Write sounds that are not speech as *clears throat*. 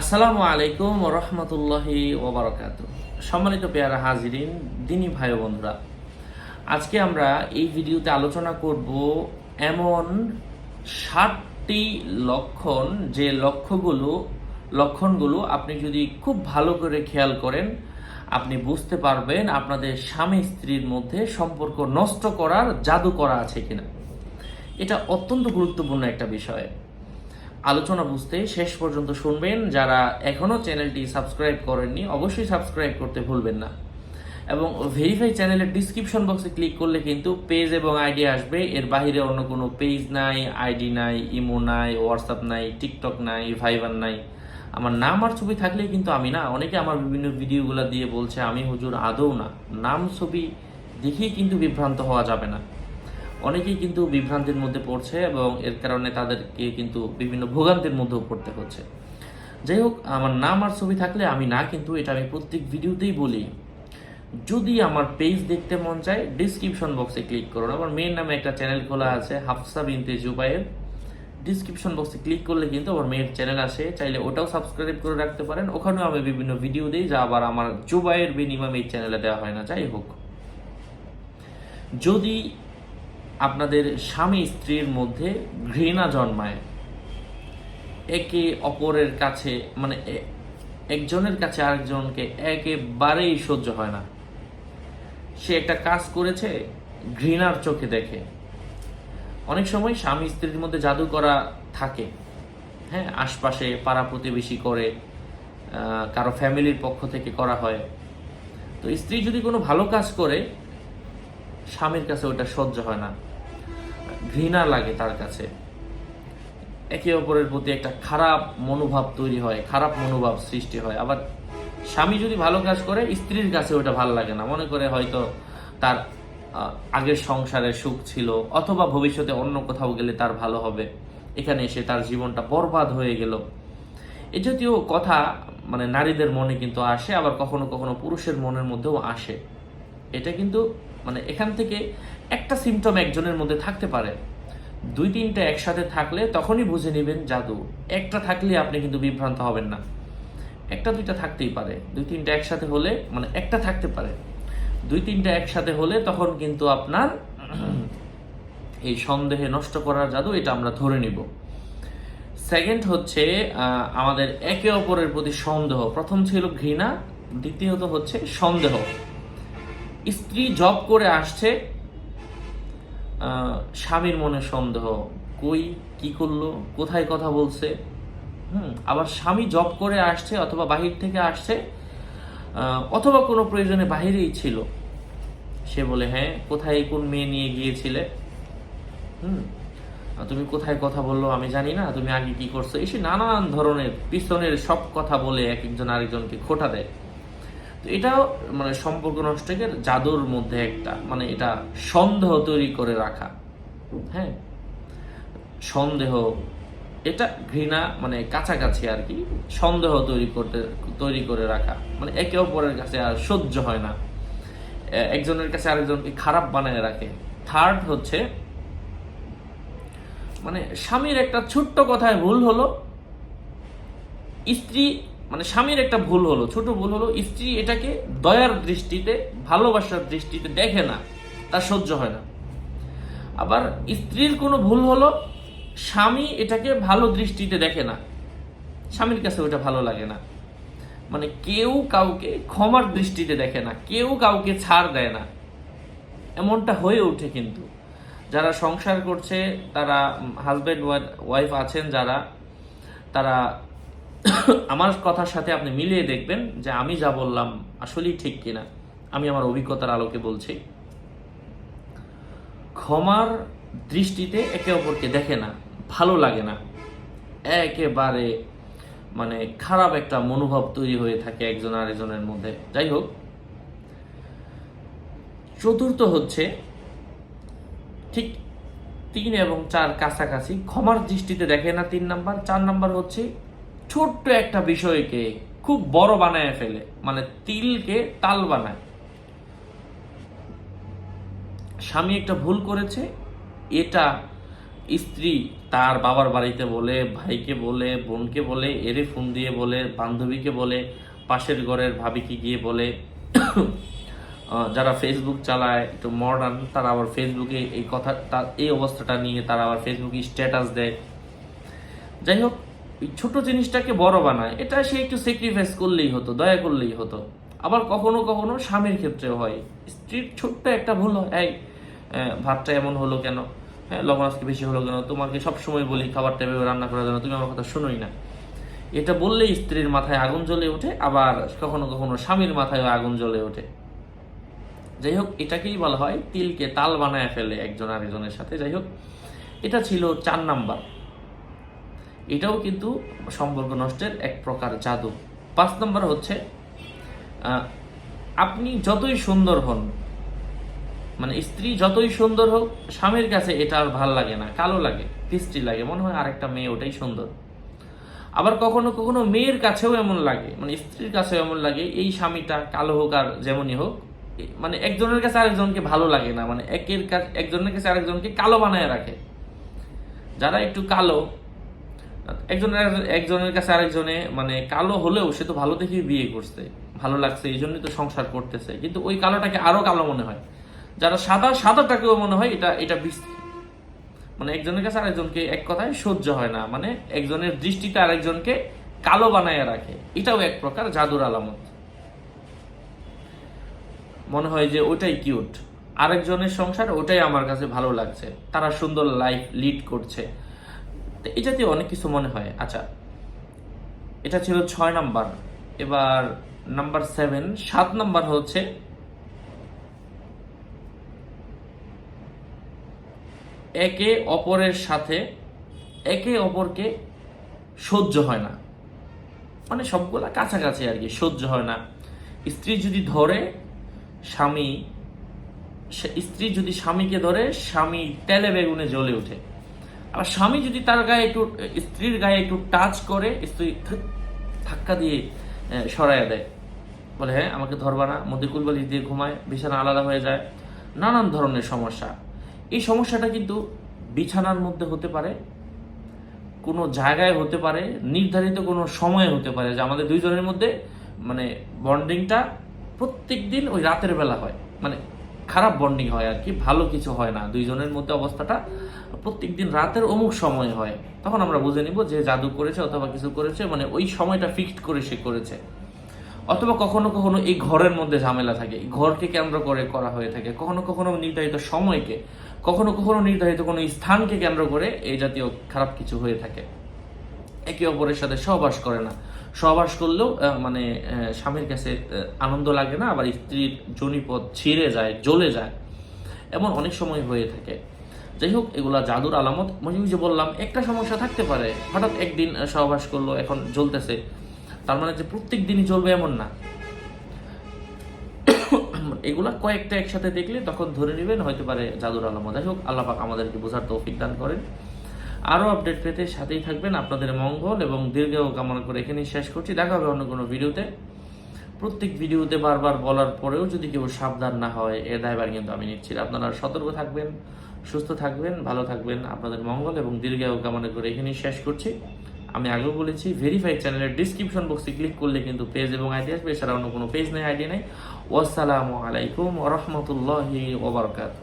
আসসালামু আলাইকুম রহমতুল্লাহি ওবরাকাত সম্মানিত পেয়ারা হাজিরিন, দিনী ভাই বন্ধুরা, আজকে আমরা এই ভিডিওতে আলোচনা করব এমন ষাটটি লক্ষণ, যে লক্ষ্যগুলো লক্ষণগুলো আপনি যদি খুব ভালো করে খেয়াল করেন, আপনি বুঝতে পারবেন আপনাদের স্বামী স্ত্রীর মধ্যে সম্পর্ক নষ্ট করার জাদু করা আছে কিনা। এটা অত্যন্ত গুরুত্বপূর্ণ একটা বিষয়। আলোচনা বুঝতে শেষ পর্যন্ত শুনবেন। যারা এখনও চ্যানেলটি সাবস্ক্রাইব করেননি, অবশ্যই সাবস্ক্রাইব করতে ভুলবেন না। এবং ভেরিফাই চ্যানেলের ডিসক্রিপশন বক্সে ক্লিক করলে কিন্তু পেজ এবং আইডি আসবে। এর বাইরে অন্য কোনো পেজ নাই আইডি নাই ইমো নাই হোয়াটসঅ্যাপ নাই টিকটক নাই ভাইবার নাই। আমার নাম আর ছবি থাকলেই কিন্তু আমি না। অনেকে আমার বিভিন্ন ভিডিওগুলো দিয়ে বলছে, আমি হুজুর আদৌ না। নাম, ছবি দেখেই কিন্তু বিভ্রান্ত হওয়া যাবে না। অনেকেই কিন্তু বিভ্রান্তির মধ্যে পড়ছে এবং এর কারণে তাদেরকে কিন্তু বিভিন্ন ভোগান্তির মধ্যেও পড়তে হচ্ছে। যাই হোক, আমার নাম আর ছবি থাকলে আমি না, কিন্তু এটা আমি প্রত্যেক ভিডিওতেই বলি। যদি আমার পেজ দেখতে মন চায় ডিসক্রিপশন বক্সে ক্লিক করুন। আমার মেয়ের নামে একটা চ্যানেল খোলা আছে হাফসা বিনতে জুবাইয়ের ডিসক্রিপশন বক্সে ক্লিক করলে কিন্তু আমার মেয়ের চ্যানেল আসে। চাইলে ওটাও সাবস্ক্রাইব করে রাখতে পারেন। ওখানেও আমি বিভিন্ন ভিডিও দিই, যা আবার আমার জুবাইয়ের বিনিময় এই চ্যানেলে দেওয়া হয় না। যাই হোক। যদি আপনাদের স্বামী স্ত্রীর মধ্যে ঘৃণা জন্মায়। একে অপরের কাছে মানে একজনের কাছে আরেকজনকে একেবারেই সহ্য হয় না। সে একটা কাজ করেছে, ঘৃণার চোখে দেখে। অনেক সময় স্বামী স্ত্রীর মধ্যে জাদু করা থাকে। হ্যাঁ আশপাশে পাড়া প্রতিবেশী করে কারও ফ্যামিলির পক্ষ থেকে করা হয়। তো স্ত্রী যদি কোনো ভালো কাজ করে স্বামীর কাছে ওটা সহ্য হয় না। ঘৃণা লাগে তার কাছে। একে অপরের প্রতি একটা খারাপ মনোভাব তৈরি হয়, খারাপ মনোভাব সৃষ্টি হয়। আবার স্বামী যদি ভালো কাজ করে, স্ত্রীর কাছে ওটা ভালো লাগে না। মনে করে হয়তো তার আগের সংসারে সুখ ছিল, অথবা ভবিষ্যতে অন্য কোথাও গেলে তার ভালো হবে। এখানে এসে তার জীবনটা বরবাদ হয়ে গেল। এ জাতীয় কথা মানে নারীদের মনে কিন্তু আসে, আবার কখনো কখনো পুরুষের মনের মধ্যেও আসে। এটা কিন্তু মানে এখান থেকে একটা সিমটম একজনের মধ্যে থাকতে পারে। দুই তিনটা একসাথে থাকলে তখনই বুঝে নেবেন, জাদু, একটা থাকলে আপনি কিন্তু বিভ্রান্ত হবেন না। একটা দুইটা থাকতেই পারে। দুই তিনটা একসাথে হলে মানে একটা থাকতে পারে। দুই তিনটা একসাথে হলে তখন কিন্তু আপনার *clears throat* এই সন্দেহে নষ্ট করার জাদু, এটা আমরা ধরে নিব। সেকেন্ড হচ্ছে আমাদের একে অপরের প্রতি সন্দেহ। প্রথম ছিল ঘৃণা, দ্বিতীয়ত হচ্ছে সন্দেহ। স্ত্রী জব করে আসছে স্বামীর মনে সন্দেহ, কই, কি করল, কোথায় কথা বলছে? হুম, আবার স্বামী জব করে আসছে অথবা বাহির থেকে আসছে অথবা কোনো প্রয়োজনে বাহিরেই ছিল। সে বলে হ্যাঁ কোথায়, কোন মেয়ে নিয়ে গিয়েছিলে? হুম তুমি কোথায় কথা বলল আমি জানি না, তুমি আগে কি করছ? এসে নানান ধরনের, পিছনের সব কথা বলে এক একজন আরেকজনকে খোটা দেয়। তো এটাও মানে সম্পর্ক নষ্টের জাদুর মধ্যে একটা। মানে এটা সন্দেহ তৈরি করে রাখা। হ্যাঁ? সন্দেহ, এটা ঘৃণা মানে কাছাকাছি আর কি, সন্দেহ তৈরি করতে, তৈরি করে রাখা। মানে একে অপরের কাছে আর সহ্য হয় না। একজনের কাছে আরেকজনকে খারাপ বানায় রাখে। থার্ড হচ্ছে মানে স্বামীর একটা ছোট্ট কথায় ভুল হলো, স্ত্রী মানে স্বামীর একটা ভুল হলো, ছোট ভুল হলো, স্ত্রী এটাকে দয়ার দৃষ্টিতে, ভালোবাসার দৃষ্টিতে দেখে না, তার সহ্য হয় না। আবার স্ত্রীর কোনো ভুল হলো, স্বামী এটাকে ভালো দৃষ্টিতে দেখে না, স্বামীর কাছে ওটা ভালো লাগে না। মানে কেউ কাউকে ক্ষমার দৃষ্টিতে দেখে না, কেউ কাউকে ছাড় দেয় না। এমনটা হয়ে ওঠে কিন্তু। যারা সংসার করছে, তারা হাজব্যান্ড ওয়াইফ আছেন যারা, তারা আমার কথার সাথে আপনি মিলিয়ে দেখবেন যে আমি যা বললাম আসলেই ঠিক কিনা। আমি আমার অভিজ্ঞতার আলোকে বলছি। ক্ষমার দৃষ্টিতে একে অপরকে দেখে না, ভালো লাগে না। একেবারে মানে খারাপ একটা মনোভাব তৈরি হয়ে থাকে একজন আরেকজনের মধ্যে। যাই হোক, চতুর্থ হচ্ছে ঠিক তিন এবং চার কাছাকাছি ক্ষমার দৃষ্টিতে দেখে না তিন নাম্বার, চার নাম্বার হচ্ছে ছোট্ট একটা বিষয়কে খুব বড় বানায় ফেলে। মানে তিলকে তাল বানায়। স্বামী একটা ভুল করেছে। এটা স্ত্রী তার বাবার বাড়িতে বলে, ভাইকে বলে, বোনকে বলে, এরে ফোন দিয়ে বলে, বান্ধবীকে বলে, পাশের ঘরের ভাবিকে গিয়ে বলে। যারা ফেসবুক চালায়, একটু মডার্ন তারা আবার ফেসবুকে এই কথা এই অবস্থাটা নিয়ে তারা আবার ফেসবুকে স্ট্যাটাস দেয়। যাই হোক ছোট জিনিসটাকে বড় বানায়। এটা সে একটু স্যাক্রিফাইস করলেই হতো, দয়া করলেই হতো। আবার কখনো কখনো স্বামীর ক্ষেত্রেও হয়। স্ত্রীর ছোট্ট একটা ভুল হয়, এই ভাতটা এমন হলো কেন? হ্যাঁ লবণ আজকে বেশি হলো কেন? তোমাকে সবসময় বলি খাবার টাইমে রান্না করার জন্য তুমি আমার কথা শুনোই না। এটা বললেই স্ত্রীর মাথায় আগুন জ্বলে ওঠে, আবার কখনো কখনো স্বামীর মাথায় আগুন জ্বলে ওঠে। যাই হোক, এটাকেই বলা হয় তিলকে তাল বানায় ফেলে একজন আরেকজনের সাথে। যাই হোক, এটা ছিল চার নাম্বার। এটাও কিন্তু সম্পর্ক নষ্টের এক প্রকার জাদু। পাঁচ নম্বর হচ্ছে আপনি যতই সুন্দর হন মানে স্ত্রী যতই সুন্দর হোক, স্বামীর কাছে এটা আর ভালো লাগে না, কালো লাগে কৃষ্টি লাগে, মনে হয় আরেকটা মেয়ে ওটাই সুন্দর। আবার কখনো কখনো মেয়ের কাছেও এমন লাগে মানে স্ত্রীর কাছেও এমন লাগে, এই স্বামীটা কালো হোক আর যেমনই হোক মানে একজনের কাছে আরেকজনকে ভালো লাগে না মানে একের কাছে একজনের কাছে আরেকজনকে কালো বানায় রাখে। যারা একটু কালো একজনের একজনের কাছে আরেকজনে মানে কালো হলেও সে তো ভালো দেখেই বিয়ে করছে, ভালো লাগছে, এই জন্যই তো সংসার করতেছে। কিন্তু ওই কালোটাকে আরও কালো মনে হয়। যারা সাদা, সাদাটাকেও মনে হয় এটা এটা মানে একজনের কাছে আরেকজনকে এক কথায় সহ্য হয় না। মানে একজনের দৃষ্টিতে আরেকজনকে কালো বানায় রাখে। এটাও এক প্রকার জাদুর আলামত। মনে হয় যে ওটাই কিউট আরেকজনের সংসার ওটাই আমার কাছে ভালো লাগছে। তারা সুন্দর লাইফ লিড করছে। তো এই জাতীয় অনেক কিছু মনে হয়। আচ্ছা এটা ছিল ছয় নাম্বার। এবার নাম্বার সেভেন, সাত নাম্বার হচ্ছে একে অপরের সাথে, একে অপরকে সহ্য হয় না। মানে সবগুলা কাছাকাছি আর কি, সহ্য হয় না। স্ত্রী যদি ধরে, স্বামী স্ত্রী যদি স্বামীকে ধরে, স্বামী তেলে বেগুনে জ্বলে ওঠে। আর স্বামী যদি তার গায়ে একটু, স্ত্রীর গায়ে একটু টাচ করে, স্ত্রী ধাক- ধাক্কা দিয়ে সরাইয়া দেয়। বলে হ্যাঁ আমাকে ধরবা না। মধ্যে কুলবালি দিয়ে ঘুমায়, বিছানা আলাদা হয়ে যায়। নানান ধরনের সমস্যা। এই সমস্যাটা কিন্তু বিছানার মধ্যে হতে পারে, কোনো জায়গায় হতে পারে, নির্ধারিত কোনো সময়ে হতে পারে। যে আমাদের দুইজনের মধ্যে মানে বন্ডিংটা প্রত্যেক দিন ওই রাতের বেলা হয়। মানে খারাপ বন্ডিং হয় আর কি, ভালো কিছু হয় না। দুইজনের মধ্যে অবস্থাটা প্রত্যেক দিন রাতের অমুক সময় হয়। তখন আমরা বুঝে নিব যে জাদু করেছে অথবা কিছু করেছে মানে ওই সময়টা ফিক্সড করে সে করেছে। অথবা কখনো কখনো এই ঘরের মধ্যে ঝামেলা থাকে। ঘরকে কেন্দ্র করে করা হয়ে থাকে। কখনো কখনো নির্ধারিত সময়কে, কখনো কখনো নির্ধারিত কোনো স্থানকে কেন্দ্র করে এই জাতীয় খারাপ কিছু হয়ে থাকে। একে অপরের সাথে সহবাস করে না। সহবাস করলেও মানে স্বামীর কাছে আনন্দ লাগে না, আবার স্ত্রীর জনিপদ ছিঁড়ে যায়, জ্বলে যায়। এমন অনেক সময় হয়ে থাকে। যাই হোক, এগুলা জাদুর আলামত। ওই যে বললাম, একটা সমস্যা থাকতে পারে। হঠাৎ একদিন সহবাস করল, এখন জ্বলতেছে। তার মানে যে প্রত্যেক দিনই জ্বলবে এমন না। *coughs* এগুলা কয়েকটা একসাথে দেখলে তখন ধরে নেবেন, হয়তো পারে জাদুর আলামত। যাই হোক, আল্লাহ পাক আমাদেরকে বোঝার তৌফিক দান করেন। আরও আপডেট পেতে সাথেই থাকবেন আপনাদের মঙ্গল এবং দীর্ঘ কামনা করে এখানেই শেষ করছি। দেখা হবে অন্য কোনো ভিডিওতে। প্রত্যেক ভিডিওতে বারবার বলার পরেও যদি কেউ সাবধান না হয় এর দায়ভার কিন্তু আমি নিচ্ছি। আপনারা সতর্ক থাকবেন, সুস্থ থাকবেন, ভালো থাকবেন। আপনাদের মঙ্গল এবং দীর্ঘ কামনা করে এখানেই শেষ করছি। আমি আগেও বলেছি ভেরিফাইড চ্যানেলের ডিসক্রিপশন বক্সে ক্লিক করলে কিন্তু পেজ এবং আইডি আসবে। এছাড়া অন্য কোনো পেজ নেই আইডি নেই। ওয়াসালামু আলাইকুম ওরহমতুল্লাহি ওবরকাত